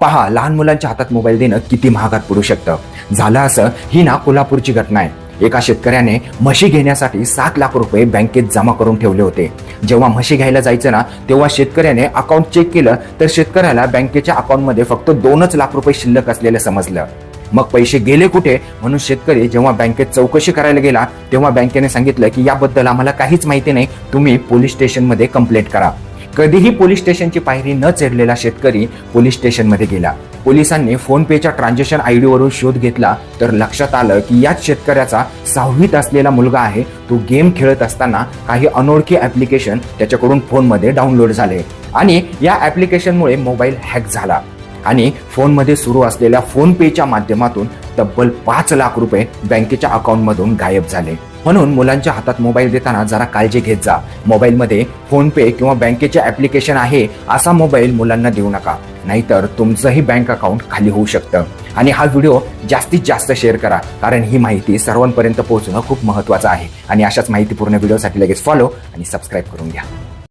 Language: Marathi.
पहा लहान मुलांच्या हातात मोबाईल देणं किती महागात पडू शकतं. झालं असं ही ना कोल्हापूरची घटना आहे. एका शेतकऱ्याने म्हशी घेण्यासाठी सात लाख रुपये बँकेत जमा करून ठेवले होते. जेव्हा म्हशी घ्यायला जायचं ना तेव्हा शेतकऱ्याने अकाउंट चेक केलं तर शेतकऱ्याला बँकेच्या अकाउंटमध्ये फक्त दोनच लाख रुपये शिल्लक असलेलं समजलं. मग पैसे गेले कुठे? म्हणून शेतकरी जेव्हा बँकेत चौकशी करायला गेला तेव्हा बँकेने सांगितलं की याबद्दल आम्हाला काहीच माहिती नाही तुम्ही पोलीस स्टेशनमध्ये कंप्लेंट करा. कधीही पोलीस स्टेशनची पायरी न चढलेला शेतकरी पोलीस स्टेशनमध्ये गेला. पोलिसांनी फोन पेच्या ट्रान्झॅक्शन आय डीवरून शोध घेतला. तर लक्षात आलं की याच शेतकऱ्याचा सहावीत असलेला मुलगा आहे. तो गेम खेळत असताना काही अनोळखी ऍप्लिकेशन त्याच्याकडून फोनमध्ये डाउनलोड झाले. आणि या ऍप्लिकेशनमुळे मोबाईल हॅक झाला. आणि फोनमध्ये सुरू असलेल्या फोन पेच्या माध्यमातून तब्बल पाच लाख रुपये बँकेच्या अकाउंटमधून गायब झाले. म्हणून मुलांच्या हातात मोबाईल देताना जरा काळजी घेत जा. मोबाईलमध्ये फोन पे किंवा बँकेचे ऍप्लिकेशन आहे असा मोबाईल मुलांना देऊ नका. नाहीतर तुमचंही बँक अकाउंट खाली होऊ शकतं. आणि हा व्हिडिओ जास्तीत जास्त शेअर करा कारण ही माहिती सर्वांपर्यंत पोहोचणं खूप महत्त्वाचं आहे. आणि अशाच माहितीपूर्ण व्हिडिओसाठी लगेच फॉलो आणि सबस्क्राईब करून घ्या.